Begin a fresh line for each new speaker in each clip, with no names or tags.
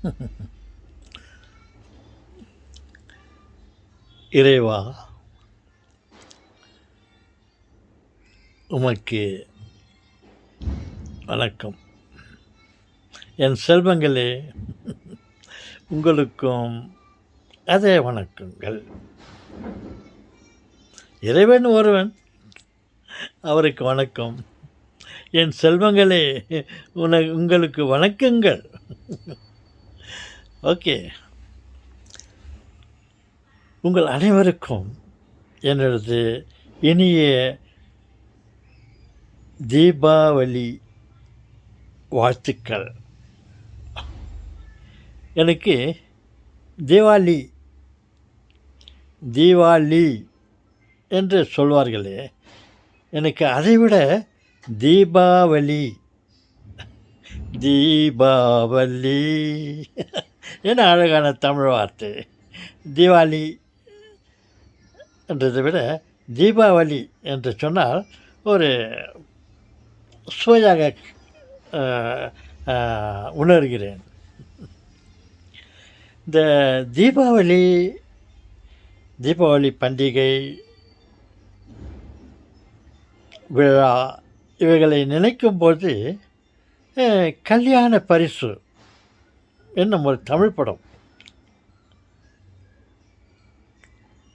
இறைவா உமக்கு வணக்கம். என் செல்வங்களே உங்களுக்கும் அதே வணக்கங்கள். இறைவன் ஒருவன் அவருக்கு வணக்கம். என் செல்வங்களே உன உங்களுக்கு வணக்கங்கள். ஓகே. உங்கள் அனைவருக்கும் எனது இனிய தீபாவளி வாழ்த்துக்கள். எனக்கு தீபாவளி தீபாவளி என்று சொல்வார்களே எனக்கு அதைவிட தீபாவளி தீபாவளி. என்ன அழகான தமிழ் வார்த்தை? தீபாவளி என்றதை விட தீபாவளி என்று சொன்னால் ஒரு சுவையாக உணர்கிறேன். இந்த தீபாவளி தீபாவளி பண்டிகை விழா இவைகளை நினைக்கும் போது கல்யாண பரிசு என்னும் ஒரு தமிழ் படம்.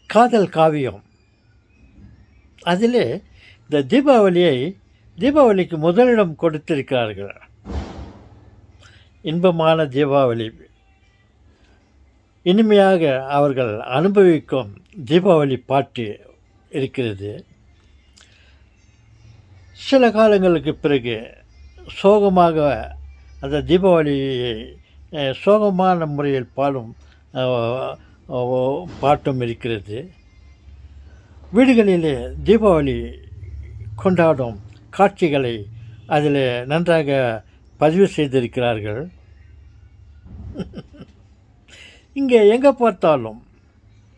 காதல் காவியம். அதிலே இந்த தீபாவளியை தீபாவளிக்கு முதலிடம் கொடுத்திருக்கிறார்கள். இன்பமான தீபாவளி. இனிமையாக அவர்கள் அனுபவிக்கும் தீபாவளி பாட்டு இருக்கிறது. சில காலங்களுக்கு பிறகு சோகமாக அந்த தீபாவளியை சோகமான முறையில் பாடும் பாட்டும் இருக்கிறது. வீடுகளிலே தீபாவளி கொண்டாடும் காட்சிகளை அதில் நன்றாக பதிவு செய்திருக்கிறார்கள். இங்கே எங்கே பார்த்தாலும்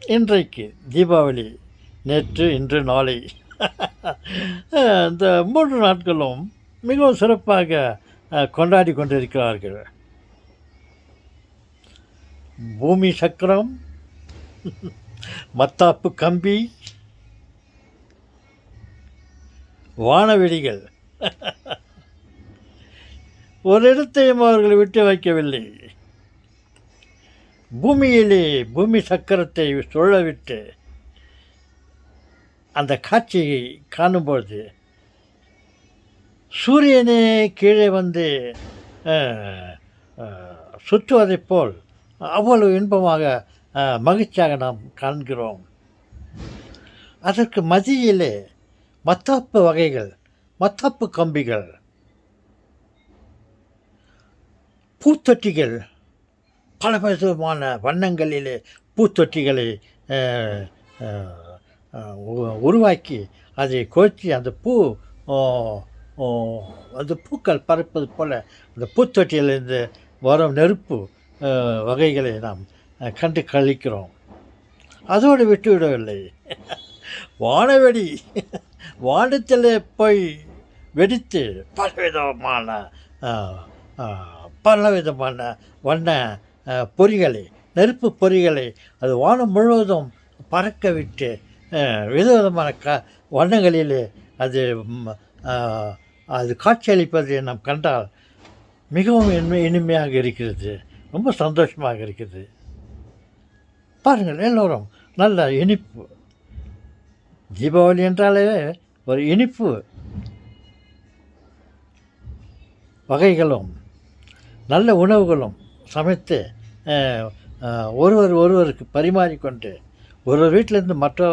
இன்றைக்கு தீபாவளி நேற்று இன்று நாளை. இந்த மூன்று நாட்களும் மிகவும் சிறப்பாக கொண்டாடி கொண்டிருக்கிறார்கள். பூமி சக்கரம் மத்தாப்பு கம்பி வானவெடிகள் ஒரு இடத்தையும் அவர்கள் விட்டு வைக்கவில்லை. பூமியிலே பூமி சக்கரத்தை சுழவிட்டு அந்த காட்சியை காணும்பொழுது சூரியனே கீழே வந்து சுற்றுவதைப் போல் அவ்வளவு இன்பமாக மகிழ்ச்சியாக நாம் காண்கிறோம். அதற்கு மதியிலே மத்தாப்பு வகைகள் மத்தாப்பு கம்பிகள் பூத்தொட்டிகள் பல விதமான வண்ணங்களிலே பூத்தொட்டிகளை உருவாக்கி அதை கோர்த்தி அந்த பூ அந்த பூக்கள் பறப்பது போல் அந்த பூத்தொட்டியிலிருந்து வரும் நெருப்பு வகைகளை நாம் கண்டு கழிக்கிறோம். அதோடு விட்டுவிடவில்லை. வானவெடி வானத்தில் போய் வெடித்து பலவிதமான பலவிதமான வண்ண பொறிகளை நெருப்பு பொறிகளை அது வானம் முழுவதும் பறக்க விட்டு விதவிதமான க வண்ணங்களிலே அது அது காட்சியளிப்பதை நாம் கண்டால் மிகவும் இனிமையாக இருக்கிறது. ரொம்ப சந்தோஷமாக இருக்குது. பாருங்கள் எல்லோரும் நல்ல இனிப்பு. தீபாவளி என்றாலே ஒரு இனிப்பு. வகைகளும் நல்ல உணவுகளும் சமைத்து ஒருவர் ஒருவருக்கு பரிமாறிக்கொண்டு ஒரு வீட்டிலேருந்து மற்ற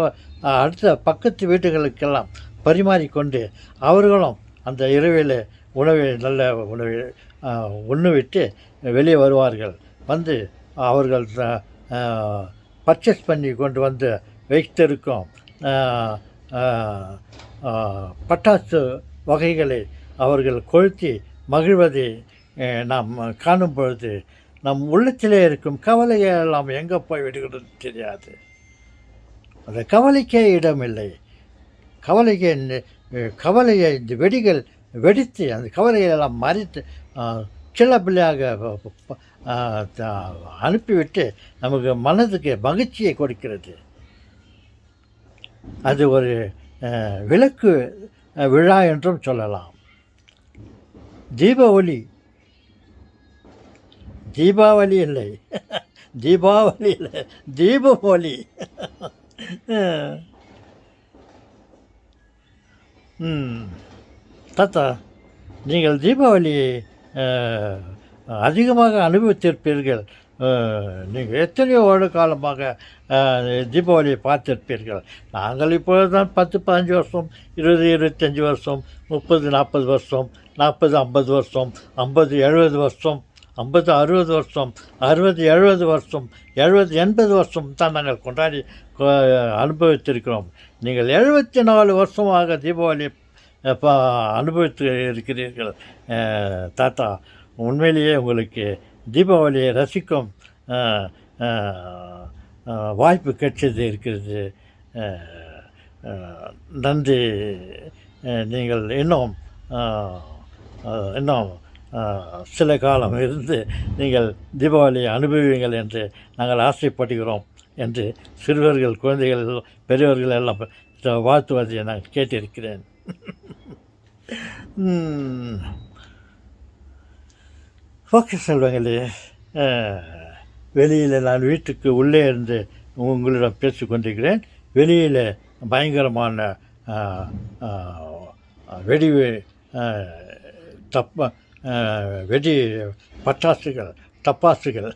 அடுத்த பக்கத்து வீட்டுகளுக்கெல்லாம் பரிமாறிக்கொண்டு அவர்களும் அந்த இரவில் உணவை நல்ல உணவை அஹ், உண்ணுவிட்டு வெளியே வருவார்கள். வந்து அவர்கள் பர்ச்சேஸ் பண்ணி கொண்டு வந்து வைத்திருக்கும் பட்டாசு வகைகளை அவர்கள் கொளுத்தி மகிழ்வதை நாம் காணும் பொழுது நம் உள்ளத்திலே இருக்கும் கவலைகள் எல்லாம் எங்கே போய் விடுகிறது தெரியாது. அந்த கவலைக்கே இடமில்லை. கவலையை கவலையை இந்த வெடிகள் வெடித்து அந்த கவலையெல்லாம் மறைத்து அஹ், பிள்ளையாக அனுப்பிவிட்டு நமக்கு மனதுக்கு மகிழ்ச்சியை கொடுக்கிறது. அது ஒரு விளக்கு விழா என்றும் சொல்லலாம். தீப ஒளி தீபாவளி இல்லை. தீபாவளி இல்லை. தீப ஒளி ம். தாத்தா நீங்கள் தீபாவளியை அதிகமாக அனுபவித்திருப்பீர்கள். நீங்கள் எத்தனையோ வருட காலமாக தீபாவளியை பார்த்திருப்பீர்கள். நாங்கள் இப்போது தான் பத்து பதினஞ்சு வருஷம் இருபது இருபத்தஞ்சி வருஷம் முப்பது நாற்பது வருஷம் நாற்பது ஐம்பது வருஷம் ஐம்பது எழுபது வருஷம் ஐம்பது அறுபது வருஷம் அறுபது எழுபது வருஷம் எழுபது எண்பது வருஷம் தான் நாங்கள் கொண்டாடி அனுபவித்திருக்கிறோம். நீங்கள் எழுபத்தி நாலு வருஷமாக தீபாவளி இப்போ அனுபவித்து இருக்கிறீர்கள். தாத்தா உண்மையிலேயே உங்களுக்கு தீபாவளியை ரசிக்கும் வாய்ப்பு கிடைச்சது இருக்கிறது. நன்றி. நீங்கள் இன்னும் இன்னும் சில காலம் இருந்து நீங்கள் தீபாவளியை அனுபவிங்கள் என்று நாங்கள் ஆசைப்படுகிறோம் என்று சிறுவர்கள் குழந்தைகள் பெரியவர்கள் எல்லாம் வாழ்த்துவதை நான் கேட்டிருக்கிறேன். ஓகே செல்வங்களே வெளியில் நான் வீட்டுக்கு உள்ளே இருந்து உங்களிடம் பேசி கொண்டிருக்கிறேன் வெளியில் பயங்கரமான வெடி தப்ப வெடி பட்டாசுகள் தப்பாசுகள்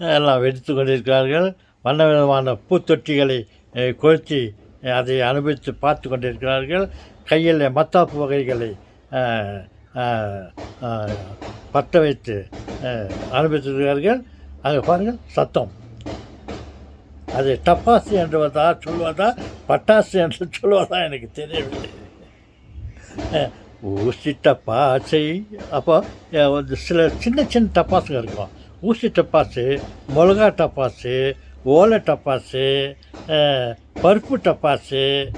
எல்லாம் வெடித்து கொண்டிருக்கிறார்கள். வண்ண விதமான பூத்தொட்டிகளை கொளுத்தி அதை அனுபவித்து பார்த்து கொண்டிருக்கிறார்கள். கையில் மத்தாப்பு வகைகளை பற்ற வைத்து அனுபவித்திருக்கிறார்கள். அங்கே பாருங்கள் சத்தம். அது டப்பாசு என்றுவதா சொல்வதா பட்டாசு என்று சொல்வதா எனக்கு தெரியவில்லை. ஊசி டப்பாசை அப்போ வந்து சில சின்ன சின்ன டப்பாசுங்க இருக்கும். ஊசி டப்பாசு மிளகா டப்பாசு ஓலை டப்பாசு பருப்பு டப்பாசு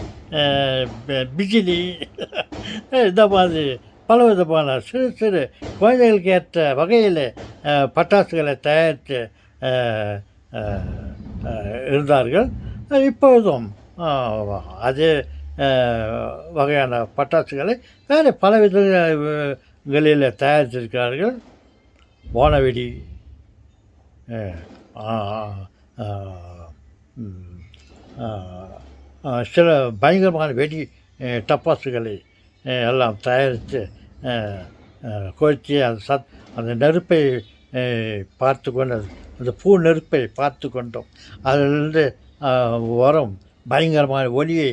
பிஜிலி இந்த மாதிரி பல விதமான சிறு சிறு குழந்தைகளுக்கு ஏற்ற வகையில் பட்டாசுகளை தயாரித்து இருந்தார்கள். இப்பொழுதும் அதே வகையான பட்டாசுகளை வேறு பல விதங்களில் தயாரித்திருக்கிறார்கள். வானவெடி ஆ- ஆ- ம், சில பயங்கரமான வெடி டப்பாசுகளை எல்லாம் தயாரித்து அஹ், கொளுத்தி அந்த சத் அந்த நெருப்பை பார்த்து கொண்டு அந்த பூ நெருப்பை பார்த்து கொண்டோம். அதிலிருந்து உரம் வரும் பயங்கரமான ஒளியை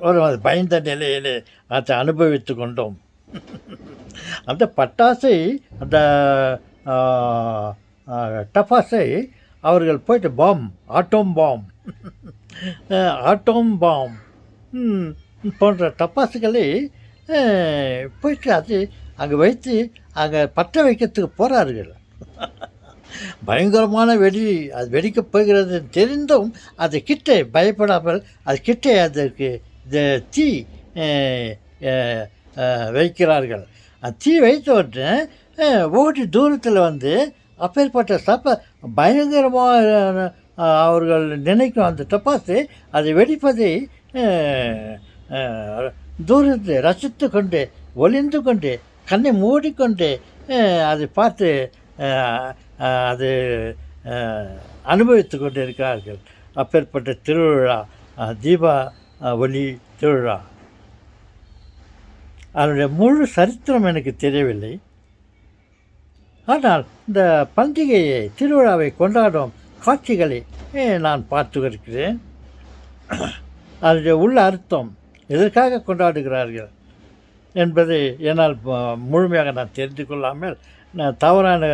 ஒரு பயந்த நிலையிலே அதை அனுபவித்து கொண்டோம். அந்த பட்டாசை அந்த ஆ, டப்பாசை அவர்கள் போயிட்டு bomb atom bomb. Atom bomb. போன்ற டப்பாசுகளை போயிட்டு அது அங்கே வைத்து அங்கே பற்ற வைக்கிறதுக்கு போகிறார்கள் பயங்கரமான வெடி அது வெடிக்கப் போகிறது தெரிந்தும் அது கிட்டே பயப்படாமல் அது கிட்டே அதற்கு தீ வைக்கிறார்கள். அந்த தீ வைத்த உடனே ஓடி தூரத்தில் வந்து அப்பேற்பட்ட சப்ப பயங்கரமாக அவர்கள் நினைக்கும் அந்த டப்பாசு அதை வெடிப்பதை தூரத்து தூரத்தில் ரசித்து கொண்டு ஒளிந்து கொண்டு கண்ணை மூடிக்கொண்டு அதை பார்த்து அது அனுபவித்து கொண்டு இருக்கிறார்கள் அப்பேற்பட்ட திருவிழா தீபா ஒளி திருவிழா. அதனுடைய முழு சரித்திரம் எனக்கு தெரியவில்லை. ஆனால் இந்த பண்டிகையை திருவிழாவை கொண்டாடும் காட்சிகளை நான் பார்த்து வருகிறேன் அதனுடைய உள்ள அர்த்தம். எதற்காக கொண்டாடுகிறார்கள் என்பதை என்னால் முழுமையாக நான் தெரிந்து கொள்ளாமல் நான் தவறான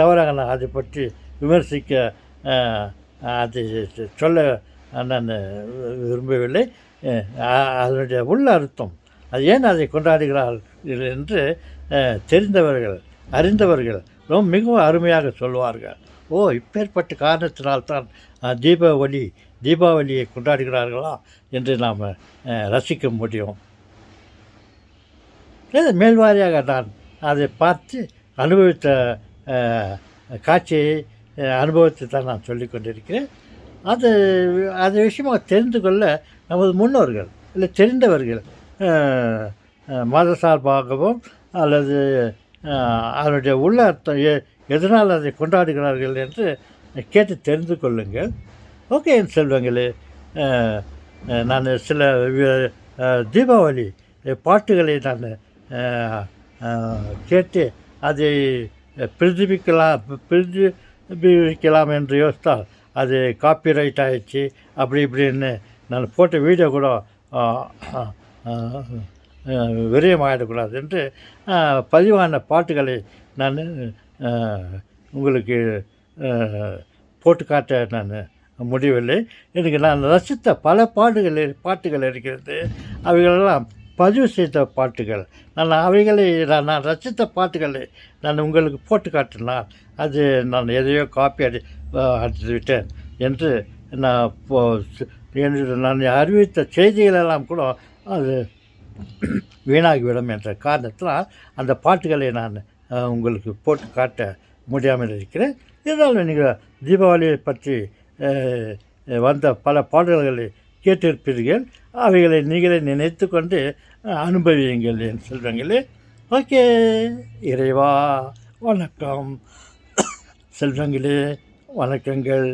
தவறாக நான் அதை பற்றி விமர்சிக்க அதை சொல்ல நான் விரும்பவில்லை. அதனுடைய உள்ள அர்த்தம். அது ஏன் அதை கொண்டாடுகிறார்கள் என்று தெரிந்தவர்கள் அறிந்தவர்கள் ரொம்ப மிகவும் அருமையாக சொல்வார்கள். ஓ இப்பேற்பட்ட காரணத்தினால்தான் தீபாவளி தீபாவளியை கொண்டாடுகிறார்களா என்று நாம் ரசிக்க முடியும். மேல்வாரியாக நான் அதை பார்த்து அனுபவித்த காட்சியை அனுபவத்தை தான் நான் சொல்லிக் கொண்டிருக்கிறேன். அது அது விஷயமாக தெரிந்து கொள்ள நமது முன்னோர்கள் இல்லை தெரிந்தவர்கள் மத சார்பாகவும் அல்லது அதனுடைய உள்ள அர்த்தம் எதனால் அதை கொண்டாடுகிறார்கள் என்று கேட்டு தெரிந்து கொள்ளுங்கள். ஓகே என் செல்வங்களே நான் சில தீபாவளி பாட்டுகளை நான் கேட்டு அதை பிரதிபிக்கலாம் பிரதிபிக்கலாம் என்று யோசித்தால் அது காப்பிரைட் ஆயிடுச்சு அப்படி இப்படின்னு நான் போட்ட வீடியோ கூட விரயமாகிடக்கூடாது என்று பதிவான பாட்டுகளை நான் உங்களுக்கு போட்டு காட்ட நான் முடியவில்லை. எனக்கு நான் ரசித்த பல பாட்டுகள் பாட்டுகள் இருக்கிறது. அவைகளெல்லாம் பதிவு செய்த பாட்டுகள். நான் அவைகளை நான் நான் ரசித்த பாட்டுகளை நான் உங்களுக்கு போட்டு காட்டினால் அது நான் எதையோ காப்பி அடி அடித்து விட்டேன் என்று நான் என்று நான் அறிவித்த செய்திகளெல்லாம் கூட அது வீணாகிவிடும் என்ற காரணத்தினால் அந்த பாட்டுகளை நான் உங்களுக்கு போட்டு காட்ட முடியாமல் இருக்கிறேன். இருந்தாலும் நீங்கள் தீபாவளியை பற்றி வந்த பல பாடல்களை கேட்டிருப்பீர்கள். அவைகளை நீங்களே நினைத்து கொண்டு அனுபவியுங்கள் என் செல்வங்களே ஓகே. இறைவா வணக்கம். செல்வங்களே வணக்கங்கள்.